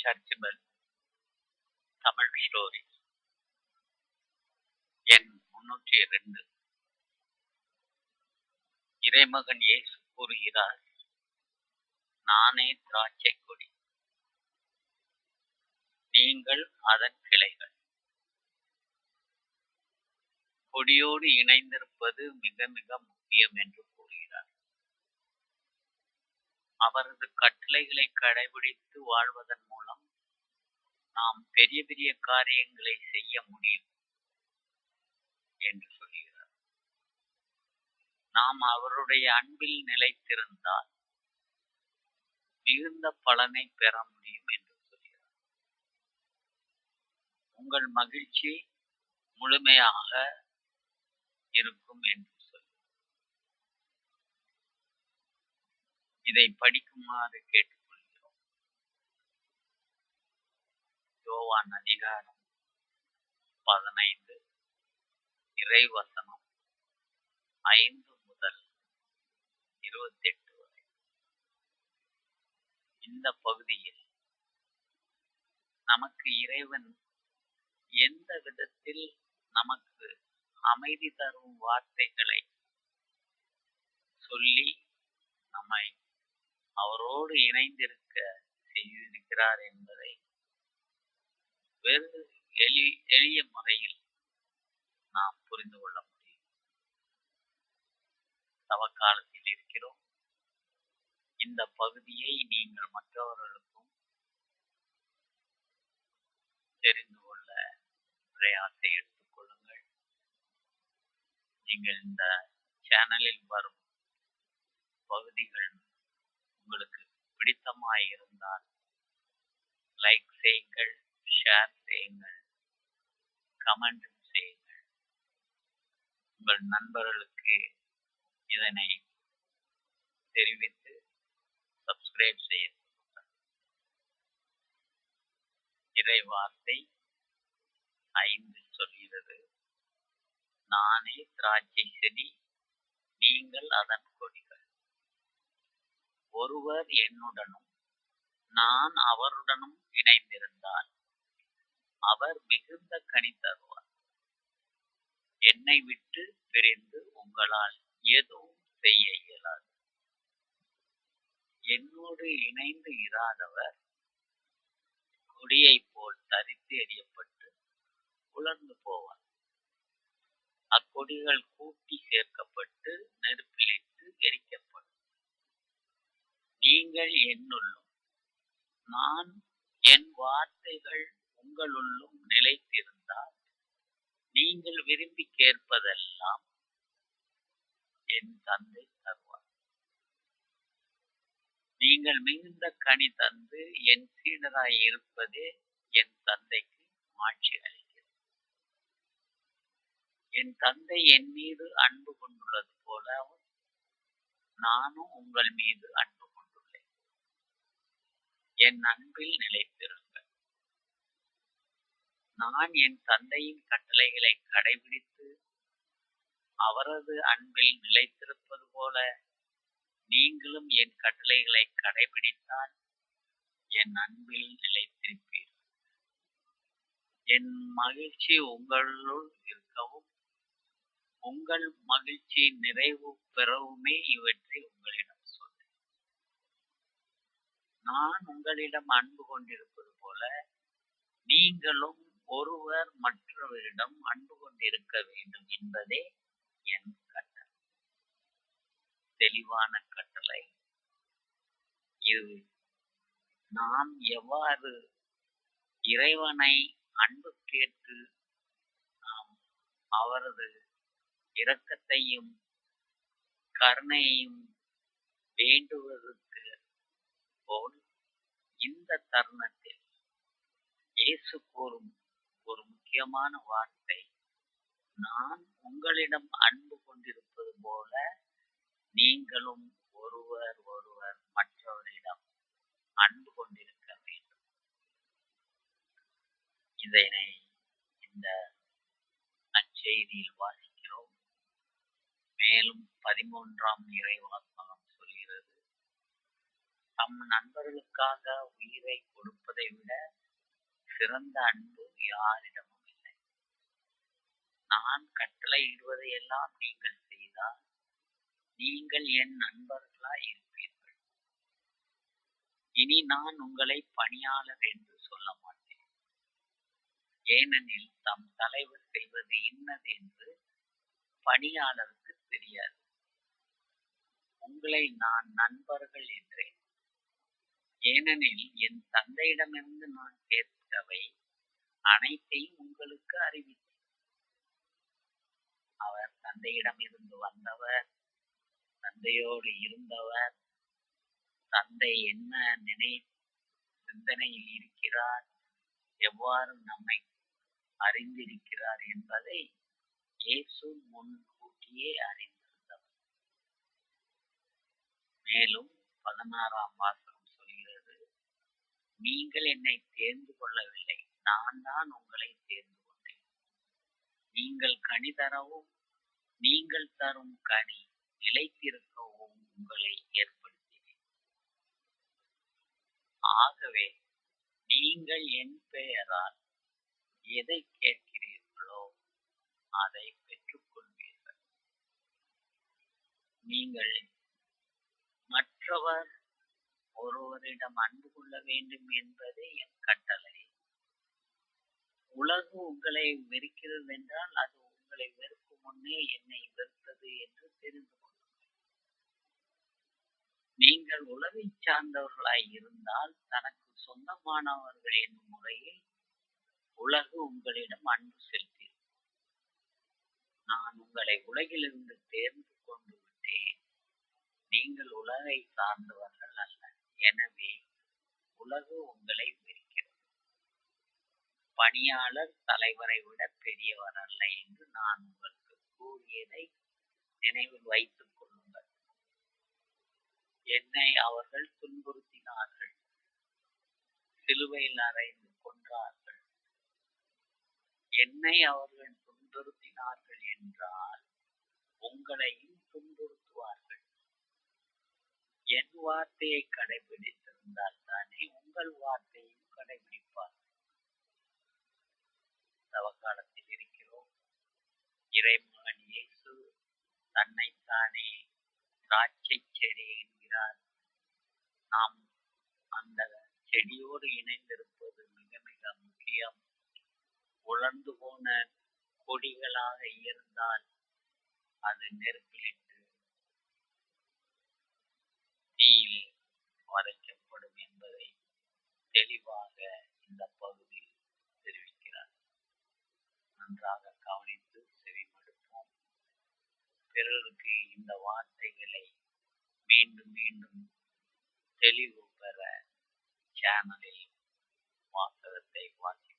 சர்ச்சிபல் Tamil story எண் முன்னூற்றி ரெண்டு இறைமகன் இயேசு கூறுகிறார் நானே திராட்சை கொடி. நீங்கள் அதன் கிளைகள். கொடியோடு இணைந்திருப்பது மிக மிக முக்கியம் என்று அவரது கட்டளைகளை கடைபிடித்து வாழ்வதன் மூலம் நாம் பெரிய பெரிய காரியங்களை செய்ய முடியும் என்று சொல்கிறார். நாம் அவருடைய அன்பில் நிலைத்திருந்தால் மிகுந்த பலனை பெற முடியும் என்று சொல்கிறார். உங்கள் மகிழ்ச்சி முழுமையாக இருக்கும் என்று சொல்லி இதை படிக்குமாறு கேட்டுக்கொள்கிறோம். யோவான் அதிகாரம் பதினைந்து இறைவசனம் ஐந்து முதல் இருபத்தி எட்டு வரை. இந்த பகுதியில் நமக்கு இறைவன் எந்த விதத்தில் நமக்கு அமைதி தரும் வார்த்தைகளை சொல்லி நம்மை அவரோடு இணைந்திருக்க செய்திருக்கிறார் என்பதை வெறு எளி எளிய முறையில் நாம் புரிந்து கொள்ள முடியும். தவக்காலத்தில் இருக்கிறோம். இந்த பகுதியை நீங்கள் மற்றவர்களுக்கும் தெரிந்து கொள்ள பிரயாசை எடுத்துக் கொள்ளுங்கள். நீங்கள் இந்த சேனலில் வரும் பகுதிகள் உங்களுக்கு பிடித்தமாய் இருந்தால் லைக் செய்யுங்கள் ஷேர் செய்யுங்கள் கமெண்ட் செய்யுங்கள். உங்கள் நண்பர்களுக்கு இதனை தெரிவித்து சப்ஸ்கிரைப் செய்ய இறை வார்த்தை ஐந்து சொல்கிறது. நானே திராட்சை செடி நீங்கள் அதன் கொடி. ஒருவர் என்னுடனும் நான் அவருடனும் இணைந்திருந்தால் அவர் மிகுந்த கனி தருவார். என்னை விட்டு பிரிந்து உங்களால் எதுவும் செய்ய இயலாது. என்னோடு இணைந்து இராதவர் கொடியை போல் தரித்து எறியப்பட்டு உலர்ந்து போவார். அக்கொடிகள் கூட்டி சேர்க்கப்பட்டு நெருப்பிலிட்டு எரிக்கப்படும். நீங்கள் என்னுள்ளும். நான் என் வார்த்தைகள் உங்களுள்ளும் நிலைத்திருந்தால் நீங்கள் விரும்பி கேட்பதெல்லாம் என் தந்தை தருவார். நீங்கள் மிகுந்த கனி தந்து என் சீடராய் இருப்பதே என் தந்தைக்கு ஆட்சி அளிக்கிறது. என் தந்தை என் மீது அன்பு கொண்டுள்ளது போல நானும் உங்கள் மீது அன்பு என் அன்பில் நிலைத்திருங்க. நான் என் தந்தையின் கட்டளைகளை கடைபிடித்து அவரது அன்பில் நிலைத்திருப்பது போல நீங்களும் என் கட்டளைகளை கடைபிடித்தால் என் அன்பில் நிலைத்திருப்பீர்கள் என் மகிழ்ச்சி உங்களுள் இருக்கவும் உங்கள் மகிழ்ச்சி நிறைவு பெறவுமே இவற்றை உங்களிடம் நான் உங்களிடம் அன்பு கொண்டிருப்பது போல நீங்களும் ஒருவர் மற்றவரிடம் அன்பு கொண்டிருக்க வேண்டும் என்பதே என் கட்டளை. தெளிவான கட்டளை. இது நாம் எவ்வாறு இறைவனை அன்பு கேட்டு நாம் அவரது இரக்கத்தையும் கருணையையும் வேண்டுவதற்கு போல் இந்த தருணத்தில் இயேசு கூறும் ஒரு முக்கியமான வார்த்தை நான் உங்களிடம் அன்பு கொண்டிருப்பது போல நீங்களும் ஒருவர் ஒருவர் மற்றவரிடம் அன்பு கொண்டிருக்க வேண்டும். இதனை இந்த நற்செய்தியில் வாசிக்கிறோம். மேலும் பதிமூன்றாம் இறைவாக்கு தம் நண்பர்களுக்காக உயிரை கொடுப்பதை விட சிறந்த அன்பு யாரிடமும் இல்லை. நான் கட்டளை இடுவதையெல்லாம் நீங்கள் செய்தால் நீங்கள் என் நண்பர்களாய் இருப்பீர்கள். இனி நான் உங்களை பணியாளர் என்று சொல்ல மாட்டேன். ஏனெனில் தம் தலைவர் செய்வது இன்னது என்று பணியாளருக்கு தெரியாது. உங்களை நான் நண்பர்கள் என்றேன் ஏனெனில் என் தந்தையிடமிருந்து நான் கேட்டவை அனைத்தையும் உங்களுக்கு அறிவித்தேன். அவர் தந்தையிடமிருந்து வந்தவர் தந்தையோடு இருந்தவர் தந்தை என்ன நினை சிந்தனையில் இருக்கிறார் எவ்வாறு நம்மை அறிந்திருக்கிறார் என்பதை இயேசு முன்கூட்டியே அறிந்திருந்தவர். மேலும் பதினாறாம் வாசகம் நீங்கள் என்னை தேர்ந்து கொள்ளவில்லை. நான் தான் உங்களை தேர்ந்து கொண்டேன். நீங்கள் கனி தரவும் நீங்கள் தரும் கனி நிலைத்திருக்கவும் உங்களை ஏற்படுத்தினேன். ஆகவே நீங்கள் என் பெயரால் எதை கேட்கிறீர்களோ அதை பெற்றுக்கொள்வீர்கள். நீங்கள் மற்றவர் ஒருவரிடம் அன்பு கொள்ள வேண்டும் என்பதே என் கட்டளை. உலகு உங்களை வெறுக்கிறது என்றால் அது உங்களை வெறுக்கும் முன்னே என்னை வெறுத்தது என்று தெரிந்து கொள்ளுங்கள். நீங்கள் உலகை சார்ந்தவர்களாய் இருந்தால் தனக்கு சொந்தமானவர்கள் என்னும் முறையில் உலகு உங்களிடம் அன்பு செலுத்தி நான் உங்களை உலகிலிருந்து தேர்ந்து கொண்டு விட்டேன். நீங்கள் உலகை சார்ந்தவர்கள் அல்ல. எனவே உலகு உங்களை வெறுக்கிறது. பணியாளர் தலைவரை விட பெரியவர் அல்ல என்று நான் உங்களுக்கு கூறியதை நினைவில் வைத்துக் கொள்ளுங்கள். என்னை அவர்கள் துன்புறுத்தினார்கள். சிலுவையில் அறைந்து கொன்றார்கள். என்னை அவர்கள் துன்புறுத்தினார்கள் என்றால் உங்களையும் என் வார்த்தையை கடைபிடித்திருந்தால் தானே உங்கள் வார்த்தையும் கடைபிடிப்பார்கள் தவக்காலத்தில் இருக்கிறோம். இறைமகன் இயேசு தன்னைத்தானே திராட்சை செடி என்கிறார். நாம் அந்த செடியோடு இணைந்திருப்பது மிக மிக முக்கியம். உலர்ந்து போன கொடிகளாக இருந்தால் அது நெருப்பிலிட்டு தீயில் மறைக்கப்படும் என்பதை தெளிவாக இந்த பகுதியில் தெரிவிக்கிறார். நன்றாக கவனித்து செவிமடுப்போம். பிறருக்கு இந்த வார்த்தைகளை மீண்டும் மீண்டும் தெளிவு பெற சேனலில் வாசகத்தை வாசி